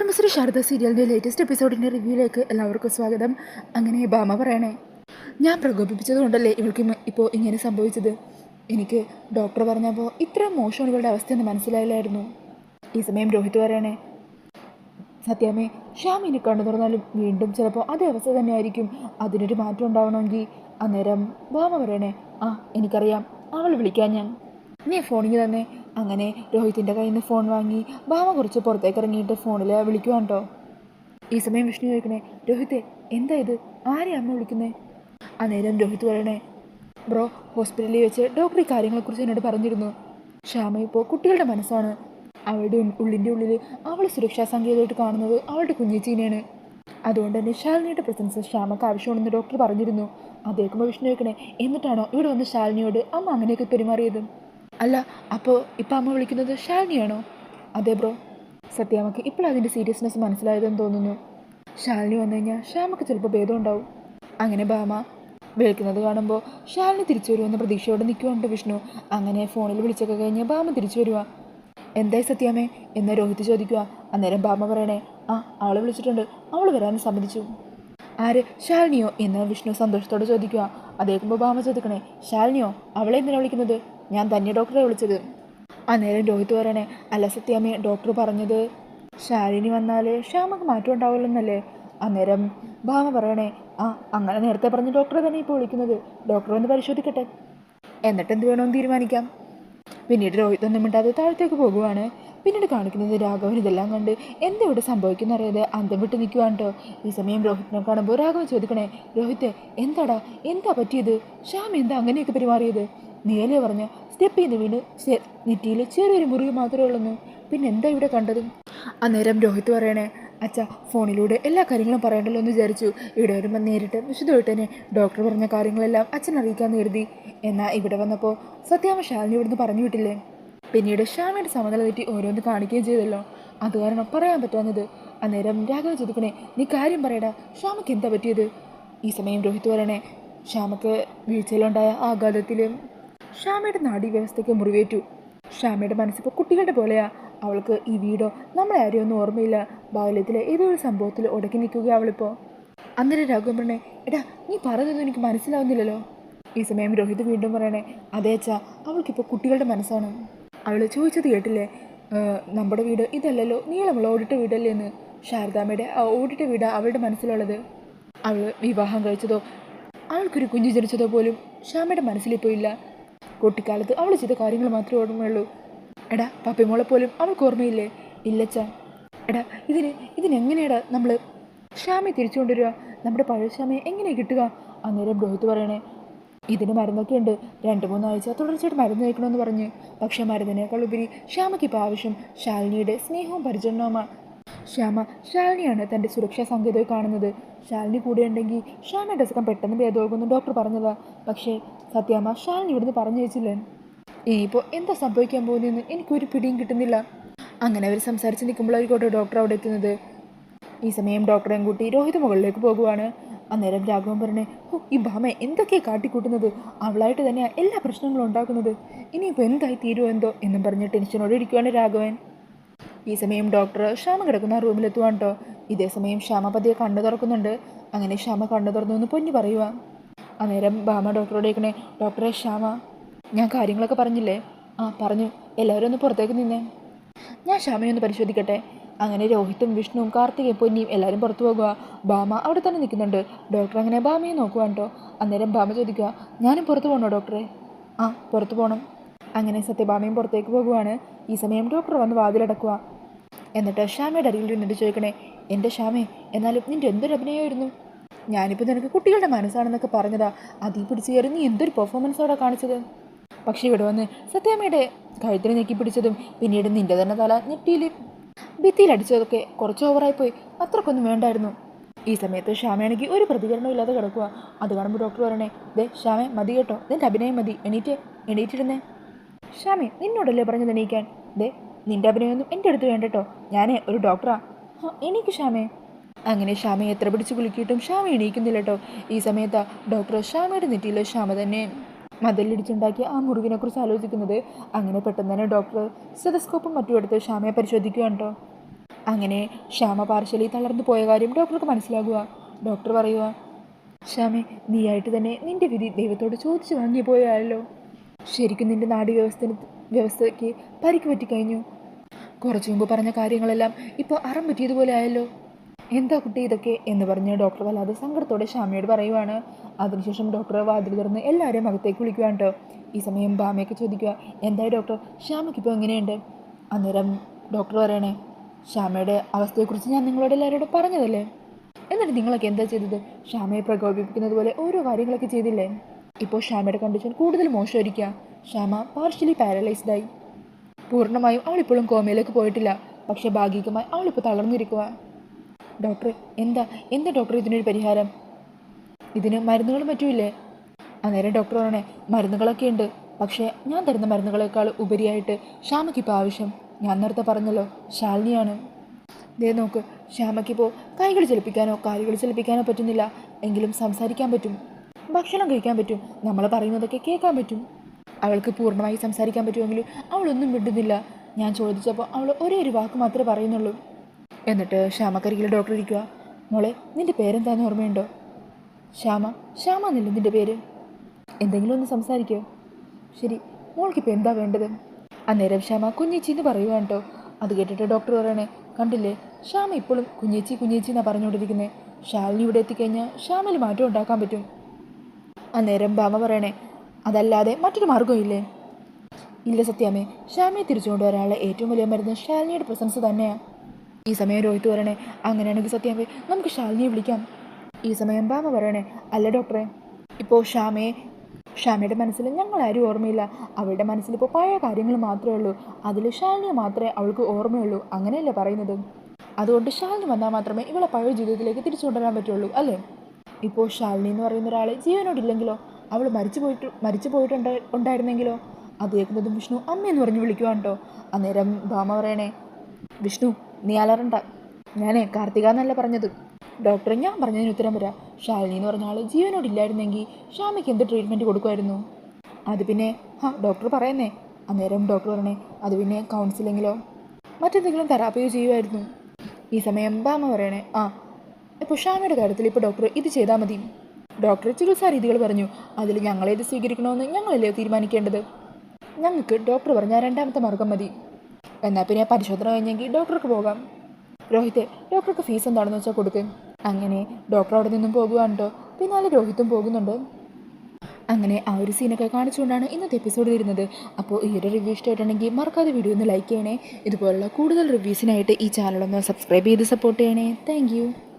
കുടുംബശ്രീ ശാരദ സീരിയലിന്റെ ലേറ്റസ്റ്റ് എപ്പിസോഡിന്റെ റിവ്യൂയിലേക്ക് എല്ലാവർക്കും സ്വാഗതം. അങ്ങനെ ബാമ പറയണേ ഞാൻ പ്രകോപിപ്പിച്ചതുകൊണ്ടല്ലേ ഇവൾക്ക് ഇപ്പോൾ ഇങ്ങനെ സംഭവിച്ചത്? എനിക്ക് ഡോക്ടർ പറഞ്ഞപ്പോൾ ഇത്ര മോശമാണ് ഇവളുടെ അവസ്ഥയെന്ന് മനസ്സിലായില്ലായിരുന്നു. ഈ സമയം രോഹിത് പറയണേ സത്യാമേ ശ്യാം ഇനി കണ്ണു തുറന്നാലും വീണ്ടും ചിലപ്പോൾ അതേ അവസ്ഥ തന്നെയായിരിക്കും. അതിനൊരു മാറ്റം ഉണ്ടാവണമെങ്കിൽ അന്നേരം ബാമ പറയണേ ആ എനിക്കറിയാം അവൾ വിളിക്കാൻ ഞാൻ. നീ ഫോണിൽ തന്നെ അങ്ങനെ രോഹിത്തിന്റെ കയ്യിൽ നിന്ന് ഫോൺ വാങ്ങി ഭാമ കുറച്ച് പുറത്തേക്ക് ഇറങ്ങിയിട്ട് ഫോണിൽ വിളിക്കുവാൻ കേട്ടോ ഈ സമയം വിഷ്ണു ചോദിക്കണേ രോഹിത്തെ എന്താ ഇത്? ആരെയാ അമ്മ വിളിക്കുന്നേ? അന്നേരം രോഹിത് പറയണേ ബ്രോ ഹോസ്പിറ്റലിൽ വെച്ച് ഡോക്ടർ ഈ കാര്യങ്ങളെക്കുറിച്ച് എന്നോട് പറഞ്ഞിരുന്നു. ശ്യാമ ഇപ്പോൾ കുട്ടികളുടെ മനസ്സാണ്. അവളുടെ ഉള്ളിന്റെ ഉള്ളിൽ അവൾ സുരക്ഷാ സങ്കേതമായിട്ട് കാണുന്നത് അവളുടെ കുഞ്ഞിച്ചീനെയാണ് അതുകൊണ്ട് തന്നെ ശാലിനിയുടെ പ്രസൻസ് ശ്യാമക്ക് ആവശ്യമുണ്ടെന്ന് ഡോക്ടർ പറഞ്ഞിരുന്നു. അതേക്കുമ്പോൾ വിഷ്ണു വയ്ക്കണേ എന്നിട്ടാണോ ഇവിടെ വന്ന് ശാലിനിയോട് അമ്മ അങ്ങനെയൊക്കെ പെരുമാറിയത്? അല്ല അപ്പോൾ ഇപ്പം അമ്മ വിളിക്കുന്നത് ശാലിനിയാണോ? അതെ ബ്രോ. സത്യാമ്മക്ക് ഇപ്പോൾ അതിന്റെ സീരിയസ്നെസ് മനസ്സിലായതെന്ന് തോന്നുന്നു. ശാലിനി വന്നു കഴിഞ്ഞാൽ ശ്യാമക്ക് ചിലപ്പോൾ ഭേദം ഉണ്ടാവും അങ്ങനെ ബാമ വിളിക്കുന്നത് കാണുമ്പോൾ ശാലിനി തിരിച്ചു വരുമെന്ന പ്രതീക്ഷയോടെ നിൽക്കുന്നുണ്ട് വിഷ്ണു. അങ്ങനെ ഫോണിൽ വിളിച്ചൊക്കെ കഴിഞ്ഞ് ബാമ തിരിച്ചു വരുവാ. എന്തായി സത്യാമേ എന്ന് രോഹിത് ചോദിക്കുക അന്നേരം ബാമ പറയണേ ആ അവളെ വിളിച്ചിട്ടുണ്ട്. അവൾ വരാൻ സമ്മതിച്ചു. ആര്? ശാലിനിയോ? എന്ന് വിഷ്ണു സന്തോഷത്തോടെ ചോദിക്കുക അതേക്കുമ്പോൾ ബാമ ചോദിക്കണേ ശാലിനിയോ? അവളെ എന്തിനാണ് വിളിക്കുന്നത്? ഞാൻ തന്നെ ഡോക്ടറെ വിളിച്ചത്. അന്നേരം രോഹിത് പറയണേ. അല്ല സത്യാമ്മേ ഡോക്ടർ പറഞ്ഞത് ശാലിനി വന്നാൽ ശ്യാമക്ക് മാറ്റം ഉണ്ടാവില്ലെന്നല്ലേ? അന്നേരം ഭാമ പറയണേ. ആ അങ്ങനെ നേരത്തെ പറഞ്ഞ ഡോക്ടറെ തന്നെ ഇപ്പോൾ വിളിക്കുന്നത്. ഡോക്ടർ ഒന്ന് പരിശോധിക്കട്ടെ. എന്നിട്ട് എന്ത് വേണമെന്ന് തീരുമാനിക്കാം. പിന്നീട് രോഹിത് ഒന്നും മിണ്ടാതെ താഴത്തേക്ക് പോകുവാണ്. പിന്നീട് കാണിക്കുന്നത് രാഘവൻ ഇതെല്ലാം കണ്ട് എന്താ ഇവിടെ സംഭവിക്കുന്ന അറിയാതെ അന്തം വിട്ട് നിൽക്കുവാണ് കേട്ടോ ഈ സമയം രോഹിത്തിനെ കാണുമ്പോൾ രാഘവൻ ചോദിക്കണേ രോഹിത്തെ എന്താടാ? എന്താ പറ്റിയത്? ശ്യാം എന്താ അങ്ങനെയൊക്കെ പെരുമാറിയത്? നീലേ പറഞ്ഞു സ്റ്റെപ്പ് ചെയ്ത് വീട് നെറ്റിയിൽ ചെറിയൊരു മുറിവ് മാത്രമേ ഉള്ളൂ പിന്നെന്താ ഇവിടെ കണ്ടത്? അന്നേരം രോഹിത് പറയണേ അച്ഛ ഫോണിലൂടെ എല്ലാ കാര്യങ്ങളും പറയണ്ടല്ലോ എന്ന് വിചാരിച്ചു. ഇവിടെ വരുമ്പോൾ നേരിട്ട് വിശുദ്ധമായിട്ട് തന്നെ ഡോക്ടർ പറഞ്ഞ കാര്യങ്ങളെല്ലാം അച്ഛൻ അറിയിക്കാൻ കരുതി. എന്നാൽ ഇവിടെ വന്നപ്പോൾ സത്യാമ്മ ശാലിനി ഇവിടുന്ന് പറഞ്ഞു വിട്ടില്ലേ? പിന്നീട് ശ്യാമയുടെ സമനില തെറ്റി ഓരോന്ന് കാണിക്കുകയും ചെയ്തല്ലോ. അത് കാരണം പറയാൻ പറ്റാഞ്ഞത്. അന്നേരം രാഘവ ചോദിക്കണേ നീ കാര്യം പറയടാ. ശ്യാമയ്ക്ക് എന്താ പറ്റിയത്? ഈ സമയം രോഹിത് പറയണേ ശ്യാമക്ക് വീഴ്ചയിലുണ്ടായ ആഘാതത്തിൽ ശ്യാമയുടെ നാഡീവ്യവസ്ഥയ്ക്ക് മുറിവേറ്റു. ശ്യാമയുടെ മനസ്സിപ്പോൾ കുട്ടികളുടെ പോലെയാ. അവൾക്ക് ഈ വീടോ നമ്മളെ ആരെയോ ഒന്നും ഓർമ്മയില്ല. ബാല്യത്തിലെ ഏതോ ഒരു സംഭവത്തിൽ ഉടക്കി നിൽക്കുക അവളിപ്പോൾ അന്നേരം രാഘവൻ എടാ നീ പറഞ്ഞതൊന്നും എനിക്ക് മനസ്സിലാവുന്നില്ലല്ലോ. ഈ സമയം രോഹിത് വീണ്ടും പറയണേ അതേ അച്ഛാ അവൾക്കിപ്പോൾ കുട്ടികളുടെ മനസ്സാണ്. അവൾ ചോദിച്ചത് കേട്ടില്ലേ നമ്മുടെ വീട് ഇതല്ലല്ലോ നീളമുള്ള ഓടിട്ട വീടല്ലേ എന്ന്? ശാരദാമ്മയുടെ ആ ഓടിട്ട വീടാണ് അവളുടെ മനസ്സിലുള്ളത്. അവൾ വിവാഹം കഴിച്ചതോ അവൾക്കൊരു കുഞ്ഞു ജനിച്ചതോ പോലും ശ്യാമയുടെ മനസ്സിലിപ്പോൾ ഇല്ല. കുട്ടിക്കാലത്ത് അവൾ ചെയ്ത കാര്യങ്ങൾ മാത്രമേ ഓർമ്മയുള്ളൂ. എടാ പപ്പിമോളെ പോലും അവൾക്ക് ഓർമ്മയില്ലേ? ഇല്ലച്ച. എടാ ഇതിന് ഇതിനെങ്ങനെയാടാ നമ്മൾ ശ്യാമയെ തിരിച്ചു കൊണ്ടുവരിക. നമ്മുടെ പഴയ ശ്യാമയെ എങ്ങനെ കിട്ടുക? അന്നേരം രോഹിത് പറയണേ ഇതിന് മരുന്നൊക്കെ ഉണ്ട്. രണ്ട് മൂന്നാഴ്ച തുടർച്ചയായിട്ട് മരുന്ന് കഴിക്കണമെന്ന് പറഞ്ഞ്. പക്ഷേ മരുന്നിനേക്കാൾ ഉപരി ശ്യാമയ്ക്ക് ഇപ്പോൾ ആവശ്യം. ശാലിനിയുടെ സ്നേഹവും പരിചരണവുമാണ് ശ്യാമ ശാലിനിയാണ് തന്റെ സുരക്ഷാ സങ്കേതമായി കാണുന്നത്. ശാലിനി കൂടെ ഉണ്ടെങ്കിൽ ശ്യാമയുടെ അസുഖം പെട്ടെന്ന് ഭേദമാകുമെന്ന് ഡോക്ടർ പറഞ്ഞതാ. പക്ഷേ സത്യാമ്മ ശാലിനി ഇവിടുന്ന് പറഞ്ഞു വെച്ചില്ലേ? ഇനിയിപ്പോൾ എന്താ സംഭവിക്കാൻ പോകുന്നതെന്ന് എനിക്കൊരു പിടിയും കിട്ടുന്നില്ല. അങ്ങനെ അവർ സംസാരിച്ച് നിൽക്കുമ്പോഴായിരിക്കോട്ടെ ഡോക്ടർ അവിടെ എത്തുന്നത്. ഈ സമയം ഡോക്ടറെയും കൂട്ടി രോഹിത് മുകളിലേക്ക് പോകുവാണ്. അന്നേരം രാഘവൻ പറഞ്ഞേ ഓ ഈ ഭാമ എന്തൊക്കെയാണ് കാട്ടിക്കൂട്ടുന്നത്? അവളായിട്ട് തന്നെയാണ് എല്ലാ പ്രശ്നങ്ങളും ഉണ്ടാക്കുന്നത്. ഇനിയിപ്പോൾ എന്തായി തീരുമോ എന്തോ? എന്നും പറഞ്ഞ് ടെൻഷനോടെ ഇരിക്കുവാണ് രാഘവൻ. ഈ സമയം ഡോക്ടർ ശ്യാമ കിടക്കുന്ന റൂമിലെത്തുവാണ് കേട്ടോ ഇതേ സമയം ശ്യാമ പതിയെ കണ്ണു തുറക്കുന്നുണ്ട്. അങ്ങനെ ശ്യാമ കണ്ണു തുറന്നു എന്ന് പൊന്നു പറയുക അന്നേരം ഭാമ ഡോക്ടറോട് ചോദിക്കണേ ഡോക്ടറെ ശ്യാമ ഞാൻ കാര്യങ്ങളൊക്കെ പറഞ്ഞില്ലേ? ആ പറഞ്ഞു. എല്ലാവരും ഒന്ന് പുറത്തേക്ക് നിന്നേ. ഞാൻ ശ്യാമയെ ഒന്ന് പരിശോധിക്കട്ടെ. അങ്ങനെ രോഹിത്തും വിഷ്ണുവും കാർത്തികയും പൊന്നിയും എല്ലാവരും പുറത്തു പോകുക ബാമ അവിടെ തന്നെ നിൽക്കുന്നുണ്ട്. ഡോക്ടർ അങ്ങനെ ബാമയെ നോക്കുവാണ് കേട്ടോ അന്നേരം ബാമ ചോദിക്കുക ഞാനും പുറത്തു പോകണോ ഡോക്ടറെ? ആ പുറത്തു പോകണം അങ്ങനെ സത്യഭാമയും പുറത്തേക്ക് പോകുവാണ്. ഈ സമയം ഡോക്ടർ വന്ന് വാതിലടക്കുക എന്നിട്ട് ശ്യാമയുടെ അരികിൽ നിന്നിട്ട് ചോദിക്കണേ? എന്റെ ശ്യാമേ എന്നാലും നിന്റെ എന്തൊരു അഭിനയമായിരുന്നു? ഞാനിപ്പോൾ നിനക്ക് കുട്ടികളുടെ മനസ്സാണെന്നൊക്കെ പറഞ്ഞതാ. അതീ പിടിച്ച് കയറി നീ എന്തൊരു പെർഫോമൻസോടെ കാണിച്ചത്? പക്ഷേ ഇവിടെ വന്ന് സത്യാമ്മയുടെ കഴുത്തിനെ ഞെക്കി പിടിച്ചതും പിന്നീട് നിന്റെ തന്നെ തല ഞെട്ടിയിൽ ഭിത്തിയിലടിച്ചതൊക്കെ കുറച്ച് ഓവറായിപ്പോയി അത്രക്കൊന്നും വേണ്ടായിരുന്നു. ഈ സമയത്ത് ശ്യാമയാണെങ്കിൽ ഒരു പ്രതികരണവും ഇല്ലാതെ കിടക്കുക അത് കാണുമ്പോൾ ഡോക്ടർ പറയണേ ദേ ശ്യാമേ മതി കേട്ടോ. നിന്റെ അഭിനയം മതി. എണീറ്റ് എണീറ്റിരുന്നേ. ശ്യാമേ നിന്നോടല്ലേ പറഞ്ഞത് എണീക്കാൻ? ദേ നിന്റെ അഭിനയമൊന്നും എന്റെ അടുത്ത് വേണ്ടട്ടോ ഞാനേ ഒരു ഡോക്ടറാ എനിക്ക് ഷാമേ അങ്ങനെ ഷാമയെ എത്ര പിടിച്ച് കുലുക്കിയിട്ടും ഷാമ എണീക്കുന്നില്ല കേട്ടോ. ഈ സമയത്ത് ഡോക്ടർ ഷാമയുടെ നെറ്റിയിൽ ഷാമ തന്നെ മതിലിടിച്ചുണ്ടാക്കിയ ആ മുറിവിനെക്കുറിച്ച് ആലോചിക്കുന്നത്. അങ്ങനെ പെട്ടെന്ന് തന്നെ ഡോക്ടർ സെതസ്കോപ്പും മറ്റും എടുത്ത് ഷാമയെ പരിശോധിക്കുകയാണ് കേട്ടോ. അങ്ങനെ ഷാമ പാർശ്വലി തളർന്നു പോയ കാര്യം ഡോക്ടർക്ക് മനസ്സിലാകുക. ഡോക്ടർ പറയുക ഷാമെ നീയായിട്ട് തന്നെ നിന്റെ വിധി ദൈവത്തോട് ചോദിച്ചു വാങ്ങിയ പോയാലോ ശരിക്കും നിന്റെ നാഡി വ്യവസ്ഥ വ്യവസ്ഥയ്ക്ക് പരിക്ക് പറ്റിക്കഴിഞ്ഞു. കുറച്ചു മുമ്പ് പറഞ്ഞ കാര്യങ്ങളെല്ലാം ഇപ്പോൾ അറം പറ്റിയതുപോലെ ആയല്ലോ. എന്താ കുട്ടി ഇതൊക്കെ എന്ന് പറഞ്ഞ് ഡോക്ടർ വല്ലാതെ സങ്കടത്തോടെ ശ്യാമയോട് പറയുവാണ്. അതിനുശേഷം ഡോക്ടർ വാതിൽ തുറന്ന് എല്ലാവരെയും അകത്തേക്ക് വിളിക്കുവാണ് കേട്ടോ ഈ സമയം ബാമയൊക്കെ ചോദിക്കുക എന്തായി ഡോക്ടർ ശ്യാമയ്ക്ക് ഇപ്പോൾ എങ്ങനെയുണ്ട്? അന്നേരം ഡോക്ടർ പറയണേ ശ്യാമയുടെ അവസ്ഥയെക്കുറിച്ച് ഞാൻ നിങ്ങളോട് എല്ലാവരോടും പറഞ്ഞതല്ലേ? എന്നിട്ട് നിങ്ങളൊക്കെ എന്താ ചെയ്തത്? ശ്യാമയെ പ്രകോപിപ്പിക്കുന്നത് പോലെ ഓരോ കാര്യങ്ങളൊക്കെ ചെയ്തില്ലേ? ഇപ്പോൾ ശ്യാമയുടെ കണ്ടീഷൻ കൂടുതൽ മോശമായിരിക്കുക ശ്യാമ പാർഷ്യലി പാരലൈസ്ഡ് ആയി. പൂർണമായും അവളിപ്പോഴും കോമയിലേക്ക് പോയിട്ടില്ല. പക്ഷേ ഭാഗികമായി അവളിപ്പോൾ തളർന്നിരിക്കുക ഡോക്ടർ എന്താ? എന്താ ഡോക്ടർ ഇതിനൊരു പരിഹാരം? ഇതിന് മരുന്നുകളും പറ്റൂല്ലേ? അന്നേരം ഡോക്ടർ പറഞ്ഞേ മരുന്നുകളൊക്കെ ഉണ്ട്. പക്ഷേ ഞാൻ തരുന്ന മരുന്നുകളേക്കാൾ ഉപരിയായിട്ട് ശ്യാമയ്ക്ക് ഇപ്പോൾ ആവശ്യം. ഞാൻ നേരത്തെ പറഞ്ഞല്ലോ ശാലിനിയാണ്. ദേ നോക്ക് ശ്യാമയ്ക്കിപ്പോൾ കൈകൾ ചലിപ്പിക്കാനോ കാലുകൾ ചലിപ്പിക്കാനോ പറ്റുന്നില്ല. എങ്കിലും സംസാരിക്കാൻ പറ്റും. ഭക്ഷണം കഴിക്കാൻ പറ്റും. നമ്മൾ പറയുന്നതൊക്കെ കേൾക്കാൻ പറ്റും. അവൾക്ക് പൂർണമായി സംസാരിക്കാൻ പറ്റുമെങ്കിലും അവളൊന്നും മിണ്ടുന്നില്ല. ഞാൻ ചോദിച്ചപ്പോൾ അവൾ ഒരേ ഒരു വാക്ക് മാത്രമേ പറയുന്നുള്ളൂ. എന്നിട്ട് ശ്യാമക്കരികിൽ ഡോക്ടർ ഇരിക്കുക മോളെ നിന്റെ പേരെന്താന്ന് ഓർമ്മയുണ്ടോ? ശ്യാമ ശ്യാമ എന്നല്ലേ നിന്റെ പേര്? എന്തെങ്കിലും ഒന്ന് സംസാരിക്കോ. ശരി മോൾക്കിപ്പോൾ എന്താ വേണ്ടത്? അന്നേരം ശ്യാമ കുഞ്ഞേച്ചി എന്ന് പറയുവാണ് കേട്ടോ. അത് കേട്ടിട്ട് ഡോക്ടർ പറയണേ കണ്ടില്ലേ ശ്യാമ ഇപ്പോഴും കുഞ്ഞേച്ചി കുഞ്ഞേച്ചി എന്നാണ് പറഞ്ഞുകൊണ്ടിരിക്കുന്നത് ഷാലിനി ഇവിടെ എത്തിക്കഴിഞ്ഞാൽ ശ്യാമിൽ മാറ്റം ഉണ്ടാക്കാൻ പറ്റും. അന്നേരം ബാമ പറയണേ അതല്ലാതെ മറ്റൊരു മാർഗമില്ലേ ഇല്ല സത്യാമേ ശ്യാമിയെ തിരിച്ചു കൊണ്ടുവരാനുള്ള ഏറ്റവും വലിയ മരുന്ന് ശാലിനിയുടെ പ്രസൻസ് തന്നെയാണ് ഈ സമയം രോഹിത് വരണേ അങ്ങനെയാണെങ്കിൽ സത്യാമേ നമുക്ക് ശാലിനിയെ വിളിക്കാം. ഈ സമയം ബാമ പറയണേ അല്ല ഡോക്ടറെ ഇപ്പോൾ ശ്യാമയെ ഷാമയുടെ മനസ്സിൽ ഞങ്ങളാരും ഓർമ്മയില്ല. അവളുടെ മനസ്സിൽ ഇപ്പോൾ പഴയ കാര്യങ്ങൾ മാത്രമേ ഉള്ളൂ. അതിൽ ശാലിനിയെ മാത്രമേ അവൾക്ക് ഓർമ്മയുള്ളൂ. അങ്ങനെയല്ലേ പറയുന്നത്? അതുകൊണ്ട് ശാലിനി വന്നാൽ മാത്രമേ ഇവളെ പഴയ ജീവിതത്തിലേക്ക് തിരിച്ചു കൊണ്ടുവരാൻ പറ്റുള്ളൂ അല്ലേ? ഇപ്പോൾ ശാലിനി എന്ന് പറയുന്ന ഒരാളെ ജീവനോടില്ലെങ്കിലോ? അവൾ മരിച്ചു പോയിട്ട് മരിച്ചു പോയിട്ടുണ്ട് ഉണ്ടായിരുന്നെങ്കിലോ? അത് കേൾക്കുന്നതും വിഷ്ണു അമ്മയെന്ന് പറഞ്ഞ് വിളിക്കുവാൻ കേട്ടോ. അന്നേരം ഭാമ പറയണേ വിഷ്ണു നീ അലറണ്ട. ഞാനേ കാർത്തിക എന്നല്ല പറഞ്ഞത്. ഡോക്ടർ ഞാൻ പറഞ്ഞതിന് ഉത്തരം വരാം ശാലിനി എന്ന് പറഞ്ഞ ആൾ ജീവനോടില്ലായിരുന്നെങ്കിൽ ഷാമയ്ക്ക് എന്ത് ട്രീറ്റ്മെന്റ് കൊടുക്കുമായിരുന്നു അത് പിന്നെ ആ ഡോക്ടർ പറയുന്നേ. അന്നേരം ഡോക്ടർ പറഞ്ഞേ അത് പിന്നെ കൗൺസിലിങ്ങിലോ മറ്റെന്തെങ്കിലും തെറാപ്പിയോ ചെയ്യുമായിരുന്നു ഈ സമയം ബാമ പറയണേ ആ ഇപ്പോൾ ഷാമയുടെ കാര്യത്തിൽ ഇപ്പോൾ ഡോക്ടർ ഇത് ചെയ്താൽ മതി. ഡോക്ടർ ചികിത്സാ രീതികൾ പറഞ്ഞു. അതിൽ ഞങ്ങളേത് സ്വീകരിക്കണമെന്ന് ഞങ്ങളല്ലേ തീരുമാനിക്കേണ്ടത്? ഞങ്ങൾക്ക് ഡോക്ടർ പറഞ്ഞ രണ്ടാമത്തെ മാർഗം മതി. എന്നാൽ പിന്നെ പരിശോധന കഴിഞ്ഞെങ്കിൽ ഡോക്ടർക്ക് പോകാം. രോഹിത്തെ ഡോക്ടർക്ക് ഫീസ് എന്താണെന്ന് വെച്ചാൽ കൊടുക്കും. അങ്ങനെ ഡോക്ടർ അവിടെ നിന്നും പോകുകയാണോ പിന്നാലെ രോഹിത്തും പോകുന്നുണ്ട്. അങ്ങനെ ആ ഒരു സീനൊക്കെ കാണിച്ചുകൊണ്ടാണ് ഇന്നത്തെ എപ്പിസോഡ് വരുന്നത്. അപ്പോൾ ഈ ഒരു റിവ്യൂ ഇഷ്ടമായിട്ടുണ്ടെങ്കിൽ മറക്കാതെ വീഡിയോ ഒന്ന് ലൈക്ക് ചെയ്യണേ. ഇതുപോലുള്ള കൂടുതൽ റിവ്യൂസിനായിട്ട് ഈ ചാനലൊന്ന് സബ്സ്ക്രൈബ് ചെയ്ത് സപ്പോർട്ട് ചെയ്യണേ. താങ്ക്